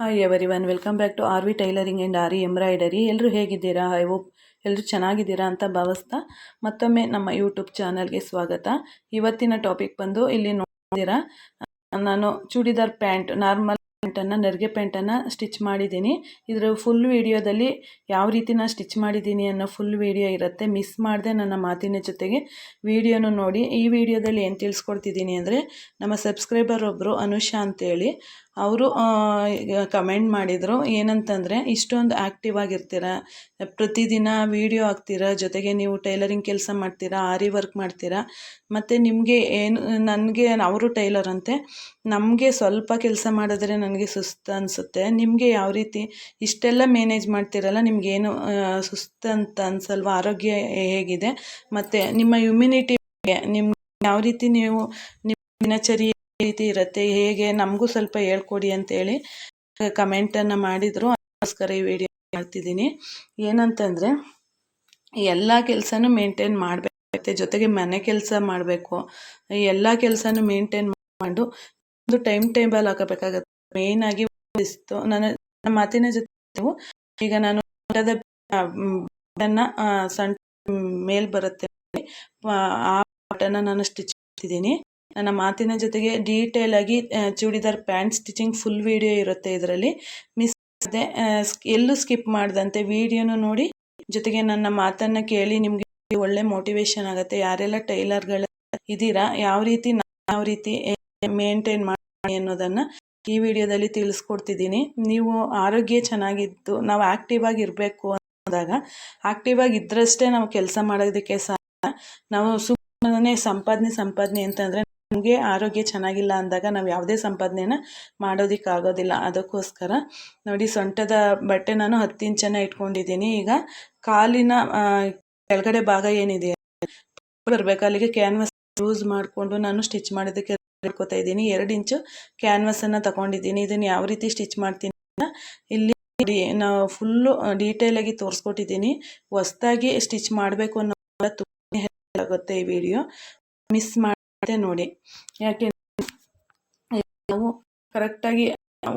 Hi everyone welcome back to R V tailoring and aari embroidery ಎಲ್ಲರೂ ಹೇಗಿದ್ದೀರಾ? I hope ಎಲ್ಲರೂ ಚೆನ್ನಾಗಿದ್ದೀರಾ ಅಂತ ಭಾವಿಸ್ತಾ ಮತ್ತೊಮ್ಮೆ ನಮ್ಮ ಯೂಟ್ಯೂಬ್ ಚಾನಲ್ಗೆ ಸ್ವಾಗತ. ಇವತ್ತಿನ ಟಾಪಿಕ್ ಬಂದು ಇಲ್ಲಿ ನೋಡಿದ್ದೀರಾ ನಾನು ಚೂಡಿದಾರ್ ಪ್ಯಾಂಟ್ ನಾರ್ಮಲ್ ಪ್ಯಾಂಟನ್ನು ನೆರಿಗೆ ಪ್ಯಾಂಟನ್ನು ಸ್ಟಿಚ್ ಮಾಡಿದ್ದೀನಿ. ಇದರ ಫುಲ್ ವೀಡಿಯೋದಲ್ಲಿ ಯಾವ ರೀತಿ ನಾನು ಸ್ಟಿಚ್ ಮಾಡಿದ್ದೀನಿ ಅನ್ನೋ ಫುಲ್ ವೀಡಿಯೋ ಇರುತ್ತೆ. ಮಿಸ್ ಮಾಡದೆ ನನ್ನ ಮಾತಿನ ಜೊತೆಗೆ ವೀಡಿಯೋನು ನೋಡಿ. ಈ ವಿಡಿಯೋದಲ್ಲಿ ಏನು ತಿಳಿಸ್ಕೊಡ್ತಿದ್ದೀನಿ ಅಂದರೆ ನಮ್ಮ ಸಬ್ಸ್ಕ್ರೈಬರ್ ಒಬ್ಬರು ಅನುಷಾ ಅಂತೇಳಿ, ಅವರು ಕಮೆಂಟ್ ಮಾಡಿದರು, ಏನಂತಂದರೆ, ಇಷ್ಟೊಂದು ಆ್ಯಕ್ಟಿವ್ ಆಗಿರ್ತೀರ, ಪ್ರತಿದಿನ ವೀಡಿಯೋ ಹಾಕ್ತೀರಾ, ಜೊತೆಗೆ ನೀವು ಟೈಲರಿಂಗ್ ಕೆಲಸ ಮಾಡ್ತೀರಾ, ಆರಿ ವರ್ಕ್ ಮಾಡ್ತೀರಾ, ಮತ್ತು ನಿಮಗೆ ಏನು, ನನಗೆ, ಅವರು ಟೈಲರ್ ಅಂತೆ, ನಮಗೆ ಸ್ವಲ್ಪ ಕೆಲಸ ಮಾಡಿದ್ರೆ ನನಗೆ ಸುಸ್ತು ಅನಿಸುತ್ತೆ. ನಿಮಗೆ ಯಾವ ರೀತಿ ಇಷ್ಟೆಲ್ಲ ಮ್ಯಾನೇಜ್ ಮಾಡ್ತೀರಲ್ಲ ನಿಮಗೇನು ಸುಸ್ತು ಅಂತ ಅನ್ಸಲ್ವ? ಆರೋಗ್ಯ ಹೇಗಿದೆ? ಮತ್ತು ನಿಮ್ಮ ಇಮ್ಯುನಿಟಿ ನಿಮ್ಮ ಯಾವ ರೀತಿ ನೀವು ನಿಮ್ಮ ದಿನಚರಿ ರೀತಿ ಇರುತ್ತೆ? ಹೇಗೆ? ನಮಗೂ ಸ್ವಲ್ಪ ಹೇಳ್ಕೊಡಿ ಅಂತೇಳಿ ಕಮೆಂಟನ್ನು ಮಾಡಿದರು. ಅದಕ್ಕೋಸ್ಕರ ಈ ವಿಡಿಯೋ ಮಾಡ್ತಿದ್ದೀನಿ. ಏನಂತಂದರೆ, ಎಲ್ಲ ಕೆಲಸನೂ ಮೇಂಟೈನ್ ಮಾಡಬೇಕಾಗುತ್ತೆ ಜೊತೆಗೆ ಮನೆ ಕೆಲಸ ಮಾಡಬೇಕು. ಎಲ್ಲ ಕೆಲಸನೂ ಮೇಂಟೈನ್ ಮಾಡಿಕೊಂಡು ಒಂದು ಟೈಮ್ ಟೇಬಲ್ ಹಾಕಬೇಕಾಗತ್ತೆ. ಮೇಯ್ನಾಗಿ ಇಸ್ತು ನನ್ನ ಮಾತಿನ ಜೊತೆ ಈಗ ನಾನು ಸಣ್ಣ ಮೇಲ್ ಬರುತ್ತೆ. ಆ ಬಟನ್ನ ನಾನು ಸ್ಟಿಚ್ ಮಾಡ್ತಿದ್ದೀನಿ. ನನ್ನ ಮಾತಿನ ಜೊತೆಗೆ ಡೀಟೇಲ್ ಆಗಿ churidar pant stitching full video ಇರುತ್ತೆ ಇದರಲ್ಲಿ. ಮಿಸ್ ಅದೇ ಎಲ್ಲೂ ಸ್ಕಿಪ್ ಮಾಡ್ದಂತೆ. ವಿಡಿಯೋನು ನೋಡಿ, ಜೊತೆಗೆ ನನ್ನ ಮಾತನ್ನ ಕೇಳಿ ನಿಮಗೆ ಒಳ್ಳೆ ಮೋಟಿವೇಶನ್ ಆಗುತ್ತೆ. ಯಾರೆಲ್ಲ ಟೈಲರ್ಗಳು ಇದ್ದೀರಾ, ಯಾವ ರೀತಿ ಯಾವ ರೀತಿ ಮೇಂಟೈನ್ ಮಾಡಿ ಅನ್ನೋದನ್ನು ಈ ವಿಡಿಯೋದಲ್ಲಿ ತಿಳಿಸ್ಕೊಡ್ತಿದ್ದೀನಿ. ನೀವು ಆರೋಗ್ಯ ಚೆನ್ನಾಗಿತ್ತು ನಾವು ಆ್ಯಕ್ಟಿವ್ ಆಗಿರಬೇಕು ಅಂದಾಗ ಆ್ಯಕ್ಟಿವ್ ಆಗಿದ್ದರಷ್ಟೇ ನಾವು ಕೆಲಸ ಮಾಡೋದಕ್ಕೆ ಸಾಧ್ಯ. ನಾವು ಸುಮ್ಮನೆ ಸಂಪಾದನೆ ಸಂಪಾದನೆ ಅಂತಂದರೆ ನಮಗೆ ಆರೋಗ್ಯ ಚೆನ್ನಾಗಿಲ್ಲ ಅಂದಾಗ ನಾವು ಯಾವುದೇ ಸಂಪಾದನೆನ ಮಾಡೋದಕ್ಕಾಗೋದಿಲ್ಲ. ಅದಕ್ಕೋಸ್ಕರ ನೋಡಿ ಸೊಂಟದ ಬಟ್ಟೆ ನಾನು ಹತ್ತು ಇಂಚನ್ನು ಇಟ್ಕೊಂಡಿದ್ದೀನಿ. ಈಗ ಕಾಲಿನ ಕೆಳಗಡೆ ಭಾಗ ಏನಿದೆ, ಬರಬೇಕು. ಅಲ್ಲಿಗೆ ಕ್ಯಾನ್ವಸ್ ಯೂಸ್ ಮಾಡಿಕೊಂಡು ನಾನು ಸ್ಟಿಚ್ ಮಾಡೋದಕ್ಕೆ ಹೇಳ್ಕೊತಾ ಇದ್ದೀನಿ. ಎರಡು ಇಂಚು ಅನ್ನ ತಗೊಂಡಿದ್ದೀನಿ. ಇದನ್ನು ಯಾವ ರೀತಿ ಸ್ಟಿಚ್ ಮಾಡ್ತೀನಿ ಇಲ್ಲಿ ನಾವು ಫುಲ್ಲು ಆಗಿ ತೋರಿಸ್ಕೊಟ್ಟಿದ್ದೀನಿ. ಹೊಸ್ದಾಗಿ ಸ್ಟಿಚ್ ಮಾಡಬೇಕು ಅನ್ನೋ ತುಂಬ ಆಗುತ್ತೆ ಈ ವಿಡಿಯೋ ಮಿಸ್ ಮಾಡಿದೆ ನೋಡಿ. ಯಾಕೆ ನಾವು ಕರೆಕ್ಟಾಗಿ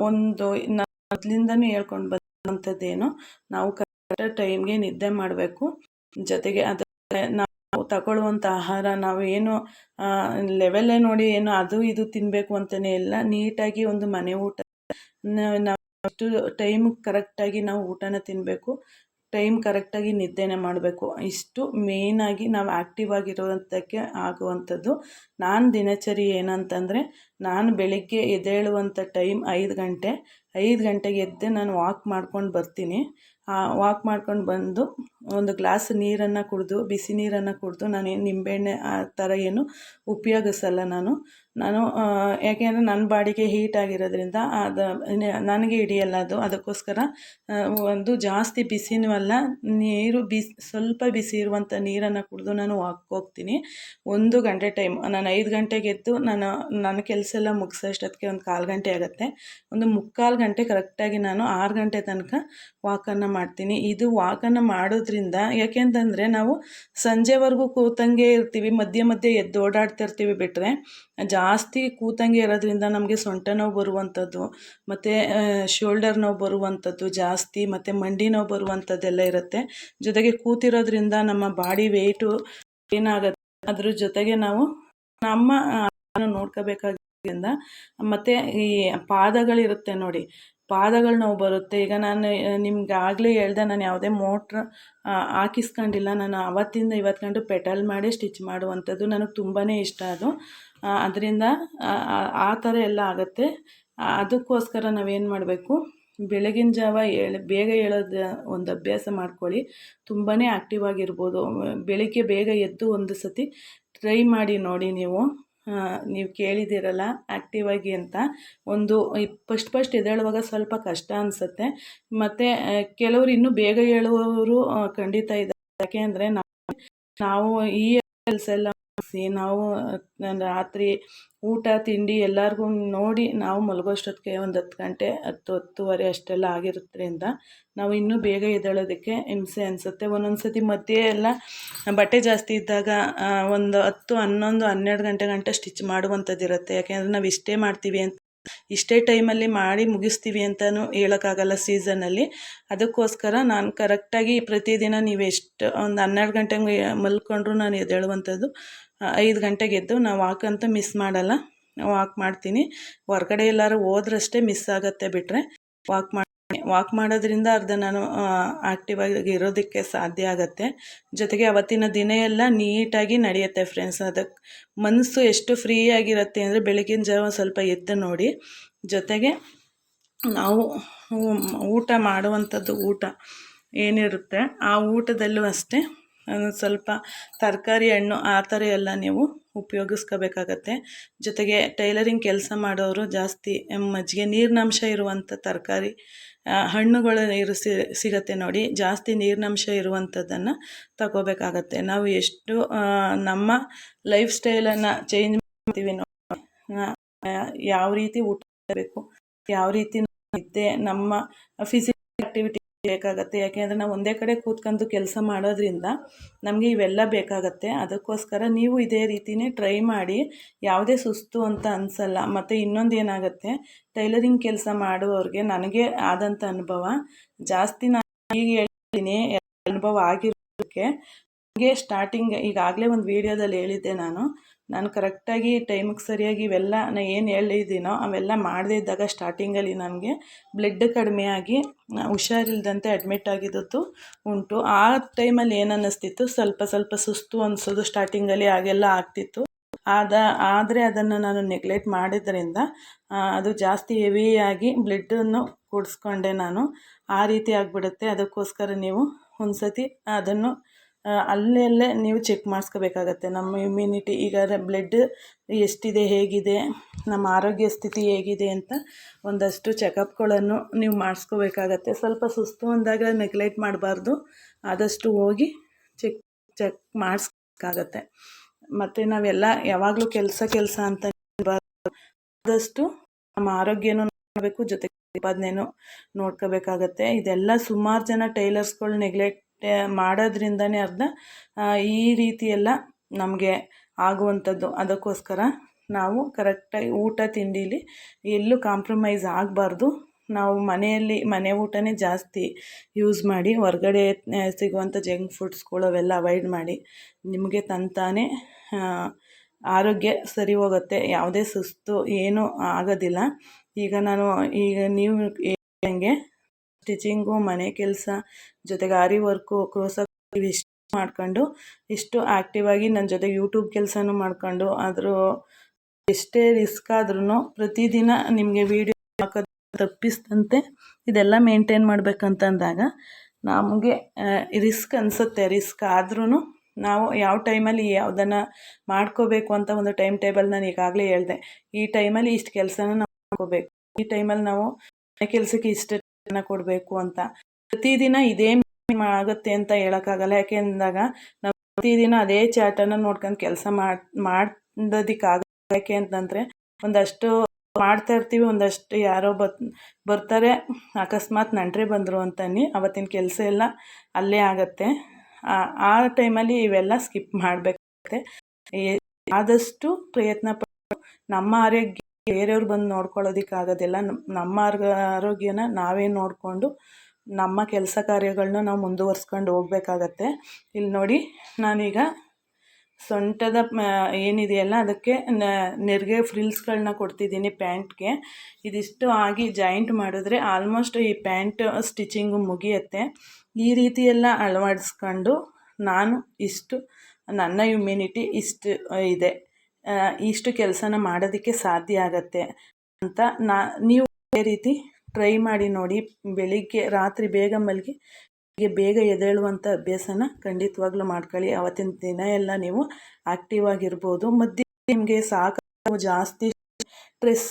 ಒಂದು ಮೊದಲಿಂದನೂ ಹೇಳ್ಕೊಂಡು ಬಂದಂಥದ್ದೇನು. ನಾವು ಕರೆಕ್ಟ್ ಟೈಮ್ಗೆ ನಿದ್ದೆ ಮಾಡಬೇಕು. ಜೊತೆಗೆ ಅದರ ನಾವು ತಗೊಳ್ಳುವಂಥ ಆಹಾರ, ನಾವು ಏನು ಲೆವೆಲ್ಲೇ ನೋಡಿ ಏನು ಅದು ಇದು ತಿನ್ನಬೇಕು ಅಂತಲೇ ಇಲ್ಲ. ನೀಟಾಗಿ ಒಂದು ಮನೆ ಊಟ ನಾವು ಟೈಮ್ ಕರೆಕ್ಟಾಗಿ ನಾವು ಊಟನ ತಿನ್ನಬೇಕು ಟೈಮ್ ಕರೆಕ್ಟಾಗಿ ನಿದ್ದೆನೇ ಮಾಡಬೇಕು. ಇಷ್ಟು ಮೇಯ್ನಾಗಿ ನಾವು ಆ್ಯಕ್ಟಿವ್ ಆಗಿರೋದಕ್ಕೆ ಆಗುವಂಥದ್ದು. ನಾನು ದಿನಚರಿ ಏನಂತಂದರೆ, ನಾನು ಬೆಳಿಗ್ಗೆ ಎದ್ದೇಳುವಂಥ ಟೈಮ್ ಐದು ಗಂಟೆ, ಐದು ಗಂಟೆಗೆ ಎದ್ದೆ ನಾನು ವಾಕ್ ಮಾಡ್ಕೊಂಡು ಬರ್ತೀನಿ. ವಾಕ್ ಮಾಡ್ಕೊಂಡು ಬಂದು ಒಂದು ಗ್ಲಾಸ್ ನೀರನ್ನು ಕುಡಿದು ಬಿಸಿ ನೀರನ್ನು ಕುಡಿದು ನಾನೇನು ನಿಂಬೆಹಣ್ಣೆ ಆ ಥರ ಏನು ಉಪಯೋಗಿಸಲ್ಲ ನಾನು. ನಾನು ಯಾಕೆಂದರೆ ನನ್ನ ಬಾಡಿಗೆ ಹೀಟ್ ಆಗಿರೋದ್ರಿಂದ ಅದು ನನಗೆ ಹಿಡಿಯಲ್ಲ ಅದು. ಅದಕ್ಕೋಸ್ಕರ ಒಂದು ಜಾಸ್ತಿ ಬಿಸಿನೂ ಅಲ್ಲ, ನೀರು ಬಿಸಿ, ಸ್ವಲ್ಪ ಬಿಸಿ ಇರುವಂಥ ನೀರನ್ನು ಕುಡಿದು ನಾನು ವಾಕ್ ಹೋಗ್ತೀನಿ. ಒಂದು ಗಂಟೆ ಟೈಮ್ ನಾನು ಐದು ಗಂಟೆಗೆ ಎದ್ದು ನಾನು, ನನ್ನ ಕೆಲಸ ಎಲ್ಲ ಮುಗಿಸೋಷ್ಟೊತ್ತಿಗೆ ಒಂದು ಕಾಲು ಗಂಟೆ ಆಗುತ್ತೆ. ಒಂದು ಮುಕ್ಕಾಲು ಗಂಟೆ ಕರೆಕ್ಟಾಗಿ ನಾನು ಆರು ಗಂಟೆ ತನಕ ವಾಕನ್ನು ಮಾಡ್ತೀನಿ. ಇದು ವಾಕನ್ನು ಮಾಡೋದ್ರಿಂದ ಯಾಕೆಂತಂದರೆ ನಾವು ಸಂಜೆವರೆಗೂ ಕೂತಂಗೆ ಇರ್ತೀವಿ, ಮಧ್ಯೆ ಮಧ್ಯೆ ಎದ್ದು ಓಡಾಡ್ತಿರ್ತೀವಿ ಬಿಟ್ಟರೆ ಜಾಸ್ತಿ ಕೂತಂಗೆ ಇರೋದ್ರಿಂದ ನಮಗೆ ಸೊಂಟ ನೋವು ಬರುವಂಥದ್ದು, ಮತ್ತು ಶೋಲ್ಡರ್ ನೋವು ಬರುವಂಥದ್ದು ಜಾಸ್ತಿ, ಮತ್ತು ಮಂಡಿ ನೋವು ಬರುವಂಥದ್ದೆಲ್ಲ ಇರುತ್ತೆ. ಜೊತೆಗೆ ಕೂತಿರೋದ್ರಿಂದ ನಮ್ಮ ಬಾಡಿ ವೆಯ್ಟು ಏನಾಗುತ್ತೆ, ಅದ್ರ ಜೊತೆಗೆ ನಾವು ನಮ್ಮ ನೋಡ್ಕೋಬೇಕಾದ್ರಿಂದ ಮತ್ತು ಈ ಪಾದಗಳಿರುತ್ತೆ ನೋಡಿ, ಪಾದಗಳು ನೋವು ಬರುತ್ತೆ. ಈಗ ನಾನು ನಿಮ್ಗೆ ಆಗಲೇ ಹೇಳ್ದೆ, ನಾನು ಯಾವುದೇ ಮೋಟ್ರ್ ಹಾಕಿಸ್ಕೊಂಡಿಲ್ಲ. ನಾನು ಆವತ್ತಿಂದ ಇವತ್ತು ಪೆಟಲ್ ಮಾಡಿ ಸ್ಟಿಚ್ ಮಾಡುವಂಥದ್ದು ನನಗೆ ತುಂಬಾ ಇಷ್ಟ ಅದು. ಅದರಿಂದ, ಆ ಥರ ಎಲ್ಲ ಆಗುತ್ತೆ. ಅದಕ್ಕೋಸ್ಕರ ನಾವೇನು ಮಾಡಬೇಕು? ಬೆಳಗಿನ ಜಾವ ಏಳು, ಬೇಗ ಏಳೋದು ಒಂದು ಅಭ್ಯಾಸ ಮಾಡ್ಕೊಳ್ಳಿ. ತುಂಬಾ ಆ್ಯಕ್ಟಿವ್ ಆಗಿರ್ಬೋದು. ಬೆಳಿಗ್ಗೆ ಬೇಗ ಎದ್ದು ಒಂದು ಸತಿ ಟ್ರೈ ಮಾಡಿ ನೋಡಿ ನೀವು. ನೀವು ಕೇಳಿದ್ದೀರಲ್ಲ ಆ್ಯಕ್ಟಿವ್ ಆಗಿ ಅಂತ. ಒಂದು ಫಸ್ಟ್ ಫಸ್ಟ್ ಎದ್ದೇಳುವಾಗ ಸ್ವಲ್ಪ ಕಷ್ಟ ಅನಿಸುತ್ತೆ. ಮತ್ತು ಕೆಲವರು ಇನ್ನೂ ಬೇಗ ಹೇಳುವವರು ಖಂಡಿತ ಇದ್ದಾರೆ. ಯಾಕೆ ಅಂದರೆ ನಾವು ನಾವು ಈ ಕೆಲಸ ಎಲ್ಲ ನಾವು ರಾತ್ರಿ ಊಟ, ತಿಂಡಿ ಎಲ್ಲರಿಗೂ ನೋಡಿ ನಾವು ಮಲಗೋಷ್ಟೊತ್ತಿಗೆ ಒಂದು ಹತ್ತು ಗಂಟೆ, ಹತ್ತು ಹತ್ತುವರೆ ಅಷ್ಟೆಲ್ಲ ಆಗಿರೋದ್ರಿಂದ ನಾವು ಇನ್ನೂ ಬೇಗ ಎದ್ದೇಳೋದಕ್ಕೆ ಹಿಂಸೆ ಅನಿಸುತ್ತೆ. ಒಂದೊಂದು ಸತಿ ಮಧ್ಯೆ ಎಲ್ಲ ಬಟ್ಟೆ ಜಾಸ್ತಿ ಇದ್ದಾಗ ಒಂದು ಹತ್ತು, ಹನ್ನೊಂದು, ಹನ್ನೆರಡು ಗಂಟೆ ಗಂಟೆ ಸ್ಟಿಚ್ ಮಾಡುವಂಥದ್ದು ಇರುತ್ತೆ ಯಾಕೆಂದರೆ ನಾವು ಇಷ್ಟೇ ಮಾಡ್ತೀವಿ ಅಂತ ಇಷ್ಟೇ ಟೈಮಲ್ಲಿ ಮಾಡಿ ಮುಗಿಸ್ತೀವಿ ಅಂತಲೂ ಹೇಳೋಕ್ಕಾಗಲ್ಲ ಸೀಸನಲ್ಲಿ. ಅದಕ್ಕೋಸ್ಕರ ನಾನು ಕರೆಕ್ಟಾಗಿ ಪ್ರತಿದಿನ ನೀವು ಎಷ್ಟು, ಒಂದು ಹನ್ನೆರಡು ಗಂಟೆಗೆ ಮಲ್ಕೊಂಡ್ರು ನಾನು ಎದ್ದೇಳುವಂಥದ್ದು ಐದು ಗಂಟೆಗೆ ಎದ್ದು ನಾವು ವಾಕ್ ಅಂತ ಮಿಸ್ ಮಾಡಲ್ಲ. ವಾಕ್ ಮಾಡ್ತೀನಿ. ಹೊರಗಡೆ ಎಲ್ಲರೂ ಹೋದ್ರಷ್ಟೇ ಮಿಸ್ ಆಗುತ್ತೆ ಬಿಟ್ಟರೆ ವಾಕ್ ವಾಕ್ ಮಾಡೋದ್ರಿಂದ ಅರ್ಧ ನಾನು ಆಕ್ಟಿವ್ ಆಗಿ ಇರೋದಕ್ಕೆ ಸಾಧ್ಯ ಆಗುತ್ತೆ. ಜೊತೆಗೆ ಅವತ್ತಿನ ದಿನ ಎಲ್ಲ ನೀಟಾಗಿ ನಡೆಯುತ್ತೆ ಫ್ರೆಂಡ್ಸ್ ಅದಕ್ಕೆ ಮನಸ್ಸು ಎಷ್ಟು ಫ್ರೀ ಆಗಿರುತ್ತೆ ಅಂದರೆ ಬೆಳಗಿನ ಜಾವ ಸ್ವಲ್ಪ ಎದ್ದು ನೋಡಿ. ಜೊತೆಗೆ ನಾವು ಊಟ ಮಾಡುವಂಥದ್ದು ಊಟ ಏನಿರುತ್ತೆ, ಆ ಊಟದಲ್ಲೂ ಅಷ್ಟೇ. ಸ್ವಲ್ಪ ತರಕಾರಿ ಹಣ್ಣು ಆ ಥರ ಎಲ್ಲ ನೀವು ಉಪಯೋಗಿಸ್ಕೋಬೇಕಾಗತ್ತೆ. ಜೊತೆಗೆ ಟೈಲರಿಂಗ್ ಕೆಲಸ ಮಾಡೋರು ಜಾಸ್ತಿ ಮಜ್ಜಿಗೆ ನೀರಿನಂಶ ಇರುವಂಥ ತರಕಾರಿ ಹಣ್ಣುಗಳು ನೀರು ಸಿಗತ್ತೆ ನೋಡಿ. ಜಾಸ್ತಿ ನೀರಿನಂಶ ಇರುವಂಥದ್ದನ್ನು ತಗೋಬೇಕಾಗತ್ತೆ. ನಾವು ಎಷ್ಟು ನಮ್ಮ ಲೈಫ್ ಸ್ಟೈಲನ್ನು ಚೇಂಜ್ ಮಾಡ್ತೀವಿ ನೋಡಿ ಯಾವ ರೀತಿ ಊಟ ಬೇಕು, ಯಾವ ರೀತಿ ನಮ್ಮ ಫಿಸಿಕಲ್ ಆ್ಯಕ್ಟಿವಿಟಿ ಬೇಕಾಗತ್ತೆ. ಯಾಕೆಂದರೆ ನಾವು ಒಂದೇ ಕಡೆ ಕೂತ್ಕೊಂಡು ಕೆಲಸ ಮಾಡೋದ್ರಿಂದ ನಮಗೆ ಇವೆಲ್ಲ ಬೇಕಾಗತ್ತೆ. ಅದಕ್ಕೋಸ್ಕರ ನೀವು ಇದೇ ರೀತಿನೇ ಟ್ರೈ ಮಾಡಿ ಯಾವುದೇ ಸುಸ್ತು ಅಂತ ಅನ್ಸಲ್ಲ. ಮತ್ತು ಇನ್ನೊಂದು ಏನಾಗುತ್ತೆ? ಟೈಲರಿಂಗ್ ಕೆಲಸ ಮಾಡುವವ್ರಿಗೆ ನನಗೆ ಆದಂಥ ಅನುಭವ ಜಾಸ್ತಿ ನಾನು ಈಗ ಹೇಳ್ತೀನಿ ಅನುಭವ ಆಗಿರೋದಕ್ಕೆ. ನನಗೆ ಸ್ಟಾರ್ಟಿಂಗ್ ಈಗಾಗಲೇ ಒಂದು ವೀಡಿಯೋದಲ್ಲಿ ಹೇಳಿದ್ದೆ ನಾನು. ನಾನು ಕರೆಕ್ಟಾಗಿ ಟೈಮಿಗೆ ಸರಿಯಾಗಿ ಇವೆಲ್ಲ ನಾನು ಏನು ಹೇಳಿದ್ದೀನೋ ಅವೆಲ್ಲ ಮಾಡದೇ ಇದ್ದಾಗ ಸ್ಟಾರ್ಟಿಂಗಲ್ಲಿ ನನಗೆ ಬ್ಲಡ್ ಕಡಿಮೆ ಆಗಿ ಹುಷಾರಿಲ್ದಂತೆ ಅಡ್ಮಿಟ್ ಆಗಿದ್ದು ಉಂಟು. ಆ ಟೈಮಲ್ಲಿ ಏನನ್ನಿಸ್ತಿತ್ತು ಸ್ವಲ್ಪ ಸ್ವಲ್ಪ ಸುಸ್ತು ಅನಿಸೋದು ಸ್ಟಾರ್ಟಿಂಗಲ್ಲಿ ಹಾಗೆಲ್ಲ ಆಗ್ತಿತ್ತು. ಆದ, ಆದರೆ ಅದನ್ನು ನಾನು ನೆಗ್ಲೆಕ್ಟ್ ಮಾಡಿದ್ರಿಂದ ಅದು ಜಾಸ್ತಿ ಹೆವಿಯಾಗಿ ಬ್ಲಡ್ಡನ್ನು ಕೂಡಿಸ್ಕೊಂಡೆ ನಾನು. ಆ ರೀತಿ ಆಗಿಬಿಡುತ್ತೆ. ಅದಕ್ಕೋಸ್ಕರ ನೀವು ಒಂದು ಸತಿ ಅದನ್ನು ಅಲ್ಲಲ್ಲೇ ನೀವು ಚೆಕ್ ಮಾಡಿಸ್ಕೋಬೇಕಾಗತ್ತೆ. ನಮ್ಮ ಇಮ್ಯುನಿಟಿ ಈಗ ಬ್ಲಡ್ ಎಷ್ಟಿದೆ, ಹೇಗಿದೆ, ನಮ್ಮ ಆರೋಗ್ಯ ಸ್ಥಿತಿ ಹೇಗಿದೆ ಅಂತ ಒಂದಷ್ಟು ಚೆಕಪ್ಗಳನ್ನು ನೀವು ಮಾಡಿಸ್ಕೋಬೇಕಾಗತ್ತೆ. ಸ್ವಲ್ಪ ಸುಸ್ತು ಅಂದಾಗ ನೆಗ್ಲೆಕ್ಟ್ ಮಾಡಬಾರ್ದು. ಆದಷ್ಟು ಹೋಗಿ ಚೆಕ್ ಚೆಕ್ ಮಾಡಿಸ್ಬೇಕಾಗತ್ತೆ ಮತ್ತು ನಾವೆಲ್ಲ ಯಾವಾಗಲೂ ಕೆಲಸ ಕೆಲಸ ಅಂತ ಆದಷ್ಟು ನಮ್ಮ ಆರೋಗ್ಯನೂ ನೋಡಬೇಕು, ಜೊತೆಗೆ ಸಂಪಾದನೆನೂ ನೋಡ್ಕೋಬೇಕಾಗತ್ತೆ. ಇದೆಲ್ಲ ಸುಮಾರು ಜನ ಟೈಲರ್ಸ್ಗಳು ನೆಗ್ಲೆಕ್ಟ್ ಮಾಡೋದ್ರಿಂದನೇ ಅದನ್ನ ಈ ರೀತಿ ಎಲ್ಲ ನಮಗೆ ಆಗುವಂಥದ್ದು. ಅದಕ್ಕೋಸ್ಕರ ನಾವು ಕರೆಕ್ಟಾಗಿ ಊಟ ತಿಂಡೀಲಿ ಎಲ್ಲೂ ಕಾಂಪ್ರಮೈಸ್ ಆಗಬಾರ್ದು. ನಾವು ಮನೆಯಲ್ಲಿ, ಮನೆ ಊಟನೇ ಜಾಸ್ತಿ ಯೂಸ್ ಮಾಡಿ ಹೊರಗಡೆ ಸಿಗುವಂಥ ಜಂಕ್ ಫುಡ್ಸ್ಗಳು ಅವೆಲ್ಲ ಅವಾಯ್ಡ್ ಮಾಡಿ ನಿಮಗೆ ತಂತಾನೆ ಆರೋಗ್ಯ ಸರಿ ಹೋಗುತ್ತೆ. ಯಾವುದೇ ಸುಸ್ತು ಏನೂ ಆಗೋದಿಲ್ಲ. ಈಗ ನಾನು, ಈಗ ನೀವು ಹೇಳ್ದಂಗೆ ಸ್ಟಿಚಿಂಗು, ಮನೆ ಕೆಲಸ ಜೊತೆಗೆ ಆರಿ ವರ್ಕು, ಕ್ರೋಸ ಇವಿಷ್ಟು ಮಾಡ್ಕೊಂಡು, ಇಷ್ಟು ಆ್ಯಕ್ಟಿವಾಗಿ ನನ್ನ ಜೊತೆ ಯೂಟ್ಯೂಬ್ ಕೆಲಸನೂ ಮಾಡ್ಕೊಂಡು, ಆದರೂ ಎಷ್ಟೇ ರಿಸ್ಕ್ ಆದ್ರೂ ಪ್ರತಿದಿನ ನಿಮಗೆ ವೀಡಿಯೋ ಹಾಕೋದು ತಪ್ಪಿಸ್ತಂತೆ, ಇದೆಲ್ಲ ಮೇಂಟೈನ್ ಮಾಡಬೇಕಂತಂದಾಗ ನಮಗೆ ರಿಸ್ಕ್ ಅನಿಸುತ್ತೆ. ರಿಸ್ಕ್ ಆದ್ರೂ ನಾವು ಯಾವ ಟೈಮಲ್ಲಿ ಯಾವುದನ್ನು ಮಾಡ್ಕೋಬೇಕು ಅಂತ ಒಂದು ಟೈಮ್ ಟೇಬಲ್ ನಾನು ಈಗಾಗಲೇ ಹೇಳಿದೆ. ಈ ಟೈಮಲ್ಲಿ ಇಷ್ಟು ಕೆಲಸನ ನಾವು ಮಾಡ್ಕೋಬೇಕು. ಈ ಟೈಮಲ್ಲಿ ನಾವು ಮನೆ ಕೆಲಸಕ್ಕೆ ಇಷ್ಟು ಕೊಡಬೇಕು ಅಂತ. ಪ್ರತಿದಿನ ಇದೇ ಆಗುತ್ತೆ ಅಂತ ಹೇಳೋಕ್ಕಾಗಲ್ಲ. ಯಾಕೆ ಅಂದಾಗ ನಾವು ಪ್ರತಿದಿನ ಅದೇ ಚಾಟನ್ನು ನೋಡ್ಕೊಂಡು ಕೆಲಸ ಮಾಡಿ ಮಾಡೋದಕ್ಕಾಗಲ್ಲ ಯಾಕೆ ಅಂತಂದರೆ ಒಂದಷ್ಟು ಮಾಡ್ತಾ ಇರ್ತೀವಿ, ಒಂದಷ್ಟು ಯಾರೋ ಬತ್, ಬರ್ತಾರೆ, ಅಕಸ್ಮಾತ್ ನೆಂಟ್ರೆ ಬಂದರು ಅಂತಾನೆ ಅವತ್ತಿನ ಕೆಲಸ ಎಲ್ಲ ಅಲ್ಲೇ ಆಗುತ್ತೆ. ಆ ಟೈಮಲ್ಲಿ ಇವೆಲ್ಲ ಸ್ಕಿಪ್ ಮಾಡಬೇಕಾಗುತ್ತೆ. ಆದಷ್ಟು ಪ್ರಯತ್ನ ಪಟ್ಟು ನಮ್ಮ ಆರೋಗ್ಯ ಬೇರೆಯವ್ರು ಬಂದು ನೋಡ್ಕೊಳ್ಳೋದಕ್ಕಾಗೋದಿಲ್ಲ ನಮ್ಮ ಆರೋಗ್ಯನ ನಾವೇ ನೋಡಿಕೊಂಡು ನಮ್ಮ ಕೆಲಸ ಕಾರ್ಯಗಳನ್ನ ನಾವು ಮುಂದುವರ್ಸ್ಕೊಂಡು ಹೋಗ್ಬೇಕಾಗತ್ತೆ. ಇಲ್ಲಿ ನೋಡಿ, ನಾನೀಗ ಸೊಂಟದ ಏನಿದೆಯಲ್ಲ ಅದಕ್ಕೆ ನೆರಿಗೆ ಫ್ರಿಲ್ಸ್ಗಳನ್ನ ಕೊಡ್ತಿದ್ದೀನಿ ಪ್ಯಾಂಟ್ಗೆ. ಇದಿಷ್ಟು ಆಗಿ ಜಾಯಿಂಟ್ ಮಾಡಿದ್ರೆ ಆಲ್ಮೋಸ್ಟ್ ಈ ಪ್ಯಾಂಟ್ ಸ್ಟಿಚಿಂಗು ಮುಗಿಯುತ್ತೆ. ಈ ರೀತಿಯೆಲ್ಲ ಅಳವಡಿಸ್ಕೊಂಡು ನಾನು ಇಷ್ಟು, ನನ್ನ ಇಮ್ಯುನಿಟಿ ಇಷ್ಟು ಇದೆ. ಇಷ್ಟು ಕೆಲಸನ ಮಾಡೋದಕ್ಕೆ ಸಾಧ್ಯ ಆಗತ್ತೆ ಅಂತ ನಾ, ನೀವು ಅದೇ ರೀತಿ ಟ್ರೈ ಮಾಡಿ ನೋಡಿ, ಬೆಳಿಗ್ಗೆ ರಾತ್ರಿ ಬೇಗ ಮಲಗಿ ಬೇಗ ಎದ್ದೇಳುವಂಥ ಅಭ್ಯಾಸನ ಖಂಡಿತವಾಗ್ಲೂ ಮಾಡ್ಕೊಳ್ಳಿ. ಅವತ್ತಿನ ದಿನ ಎಲ್ಲ ನೀವು ಆಕ್ಟಿವ್ ಆಗಿರ್ಬೋದು. ಮಧ್ಯೆ ನಿಮಗೆ ಸಾಕು ಜಾಸ್ತಿ ಸ್ಟ್ರೆಸ್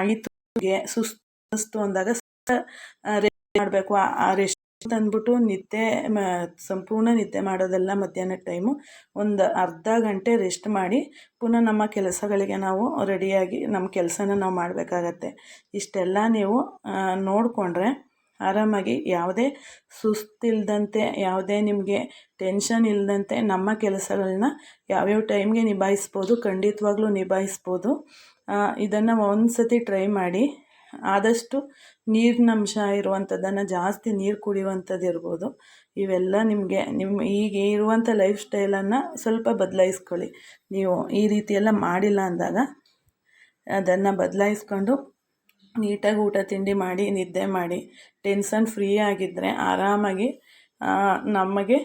ಆಯಿತು, ಸುಸ್ತು ಅಂದಾಗ ಮಾಡಬೇಕು. ಆ ರೆಸ್ಟ್ ಅಂದ್ಬಿಟ್ಟು ನಿದ್ದೆ ಸಂಪೂರ್ಣ ನಿದ್ದೆ ಮಾಡೋದೆಲ್ಲ ಮಧ್ಯಾಹ್ನದ ಟೈಮು. ಒಂದು ಅರ್ಧ ಗಂಟೆ ರೆಸ್ಟ್ ಮಾಡಿ ಪುನಃ ನಮ್ಮ ಕೆಲಸಗಳಿಗೆ ನಾವು ರೆಡಿಯಾಗಿ ನಮ್ಮ ಕೆಲಸನ ನಾವು ಮಾಡಬೇಕಾಗತ್ತೆ. ಇಷ್ಟೆಲ್ಲ ನೀವು ನೋಡಿಕೊಂಡ್ರೆ ಆರಾಮಾಗಿ ಯಾವುದೇ ಸುಸ್ತಿಲ್ದಂತೆ, ಯಾವುದೇ ನಿಮಗೆ ಟೆನ್ಷನ್ ಇಲ್ಲದಂತೆ ನಮ್ಮ ಕೆಲಸಗಳನ್ನ ಯಾವ್ಯಾವ ಟೈಮ್ಗೆ ನಿಭಾಯಿಸ್ಬೋದು ಖಂಡಿತವಾಗ್ಲೂ ನಿಭಾಯಿಸ್ಬೋದು. ಇದನ್ನು ಒಂದು ಸತಿ ಟ್ರೈ ಮಾಡಿ. ಆದಷ್ಟು ನೀರಿನಂಶ ಇರುವಂಥದ್ದನ್ನು ಜಾಸ್ತಿ ನೀರು ಕುಡಿಯುವಂಥದ್ದು ಇರ್ಬೋದು. ಇವೆಲ್ಲ ನಿಮಗೆ ನಿಮ್ಮ ಈಗ ಇರುವಂಥ ಲೈಫ್ ಸ್ಟೈಲನ್ನು ಸ್ವಲ್ಪ ಬದಲಾಯಿಸ್ಕೊಳ್ಳಿ. ನೀವು ಈ ರೀತಿ ಎಲ್ಲ ಮಾಡಿಲ್ಲ ಅಂದಾಗ ಅದನ್ನು ಬದಲಾಯಿಸ್ಕೊಂಡು ನೀಟಾಗಿ ಊಟ ತಿಂಡಿ ಮಾಡಿ, ನಿದ್ದೆ ಮಾಡಿ, ಟೆನ್ಷನ್ ಫ್ರೀ ಆಗಿದ್ದರೆ ಆರಾಮಾಗಿ ನಮಗೆ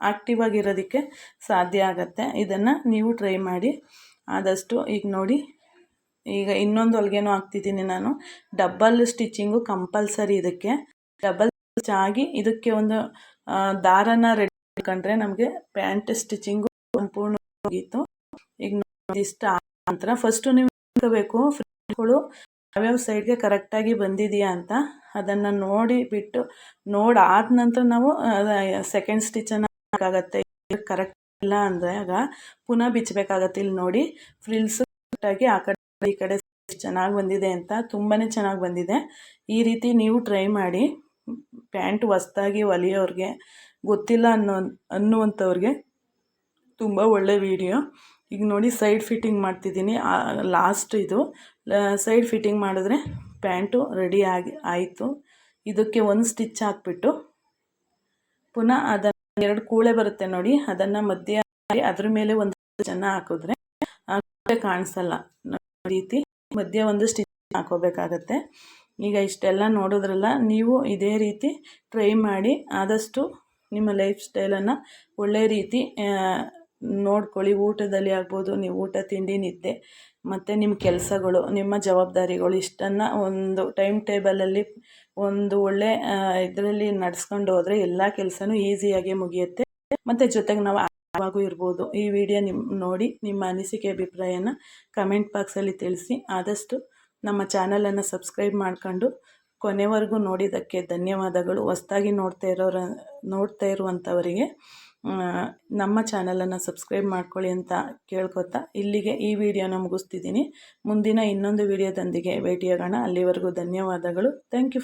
ಆಕ್ಟಿವ್ ಆಗಿರೋದಕ್ಕೆ ಸಾಧ್ಯ ಆಗುತ್ತೆ. ಇದನ್ನು ನೀವು ಟ್ರೈ ಮಾಡಿ. ಆದಷ್ಟು ಈಗ ನೋಡಿ ಈಗ ಇನ್ನೊಂದು ಹೊಲ್ಗೆನೂ ಹಾಕ್ತಿದ್ದೀನಿ ನಾನು. ಡಬ್ಬಲ್ ಸ್ಟಿಚಿಂಗು ಕಂಪಲ್ಸರಿ ಇದಕ್ಕೆ. ಡಬಲ್ ಸ್ಟಿಚ್ ಆಗಿ ಇದಕ್ಕೆ ಒಂದು ದಾರನ ರೆಡಿ ಮಾಡ್ಕೊಂಡ್ರೆ ನಮಗೆ ಪ್ಯಾಂಟ್ ಸ್ಟಿಚಿಂಗು ಸಂಪೂರ್ಣ ಮುಗೀತು ಈಗ ಇಷ್ಟ ನಂತರ ಫಸ್ಟು ನೀವು ನೋಡ್ಕೋಬೇಕು. ಫ್ರೆಂಡ್ಗಳು ಯಾವ್ಯಾವ ಸೈಡ್ಗೆ ಕರೆಕ್ಟಾಗಿ ಬಂದಿದೆಯಾ ಅಂತ ಅದನ್ನು ನೋಡಿ ಬಿಟ್ಟು ನೋಡಾದ ನಂತರ ನಾವು ಸೆಕೆಂಡ್ ಸ್ಟಿಚನ್ನು ಹಾಕಾಗತ್ತೆ. ಕರೆಕ್ಟ್ ಇಲ್ಲ ಅಂದರೆ ಆಗ ಪುನಃ ಬಿಚ್ಚಬೇಕಾಗತ್ತೆ ಇಲ್ಲಿ ನೋಡಿ ಫ್ರಿಲ್ಸ್ ಕರೆಕ್ಟಾಗಿ ಆ ಕಡೆ ಈ ಕಡೆ ಚೆನ್ನಾಗಿ ಬಂದಿದೆ ಅಂತ ತುಂಬಾ ಚೆನ್ನಾಗಿ ಬಂದಿದೆ. ಈ ರೀತಿ ನೀವು ಟ್ರೈ ಮಾಡಿ. ಪ್ಯಾಂಟ್ ಹೊಸ್ದಾಗಿ ಹೊಲಿಯೋರಿಗೆ ಗೊತ್ತಿಲ್ಲ ಅನ್ನೋ, ಅನ್ನುವಂಥವ್ರಿಗೆ ತುಂಬ ಒಳ್ಳೆ ವಿಡಿಯೋ. ಈಗ ನೋಡಿ ಸೈಡ್ ಫಿಟ್ಟಿಂಗ್ ಮಾಡ್ತಿದ್ದೀನಿ. ಲಾಸ್ಟ್ ಇದು. ಸೈಡ್ ಫಿಟ್ಟಿಂಗ್ ಮಾಡಿದ್ರೆ ಪ್ಯಾಂಟು ರೆಡಿ ಆಗಿ, ಆಯಿತು. ಇದಕ್ಕೆ ಒಂದು ಸ್ಟಿಚ್ ಹಾಕ್ಬಿಟ್ಟು ಪುನಃ ಅದನ್ನು ಎರಡು ಕೂಳೆ ಬರುತ್ತೆ ನೋಡಿ. ಅದನ್ನು ಮಧ್ಯ ಅದ್ರ ಮೇಲೆ ಒಂದು ಜನ ಹಾಕಿದ್ರೆ ಕಾಣಿಸಲ್ಲ. ರೀತಿ ಮಧ್ಯೆ ಒಂದು ಸ್ಟಿಚ್ ಹಾಕೋಬೇಕಾಗತ್ತೆ. ಈಗ ಇಷ್ಟೆಲ್ಲ ನೋಡಿದ್ರಲ್ಲ, ನೀವು ಇದೇ ರೀತಿ ಟ್ರೈ ಮಾಡಿ ಆದಷ್ಟು ನಿಮ್ಮ ಲೈಫ್ ಸ್ಟೈಲನ್ನು ಒಳ್ಳೆ ರೀತಿ ನೋಡ್ಕೊಳ್ಳಿ. ಊಟದಲ್ಲಿ ಆಗ್ಬೋದು, ನೀವು ಊಟ, ತಿಂಡಿ, ನಿದ್ದೆ, ಮತ್ತು ನಿಮ್ಮ ಕೆಲಸಗಳು, ನಿಮ್ಮ ಜವಾಬ್ದಾರಿಗಳು, ಇಷ್ಟನ್ನು ಒಂದು ಟೈಮ್ ಟೇಬಲಲ್ಲಿ ಒಂದು ಒಳ್ಳೆ ಇದರಲ್ಲಿ ನಡೆಸ್ಕೊಂಡು ಹೋದರೆ ಎಲ್ಲ ಕೆಲಸನೂ ಈಸಿಯಾಗಿ ಮುಗಿಯುತ್ತೆ. ಮತ್ತು ಜೊತೆಗೆ ನಾವು ಆರಾಮಾಗೂ ಇರ್ಬೋದು. ಈ ವಿಡಿಯೋ ನಿಮ್ಮ ನೋಡಿ ನಿಮ್ಮ ಅನಿಸಿಕೆ, ಅಭಿಪ್ರಾಯನ ಕಮೆಂಟ್ ಬಾಕ್ಸಲ್ಲಿ ತಿಳಿಸಿ. ಆದಷ್ಟು ನಮ್ಮ ಚಾನಲನ್ನು ಸಬ್ಸ್ಕ್ರೈಬ್ ಮಾಡ್ಕೊಂಡು ಕೊನೆವರೆಗೂ ನೋಡಿದ್ದಕ್ಕೆ ಧನ್ಯವಾದಗಳು. ಹೊಸ್ದಾಗಿ ನೋಡ್ತಾ ಇರೋರ, ನೋಡ್ತಾ ಇರುವಂಥವರಿಗೆ ನಮ್ಮ ಚಾನಲನ್ನು ಸಬ್ಸ್ಕ್ರೈಬ್ ಮಾಡ್ಕೊಳ್ಳಿ ಅಂತ ಕೇಳ್ಕೊತಾ ಇಲ್ಲಿಗೆ ಈ ವಿಡಿಯೋನ ಮುಗಿಸ್ತಿದ್ದೀನಿ. ಮುಂದಿನ ಇನ್ನೊಂದು ವಿಡಿಯೋದೊಂದಿಗೆ ಭೇಟಿಯಾಗೋಣ. ಅಲ್ಲಿವರೆಗೂ ಧನ್ಯವಾದಗಳು. Thank you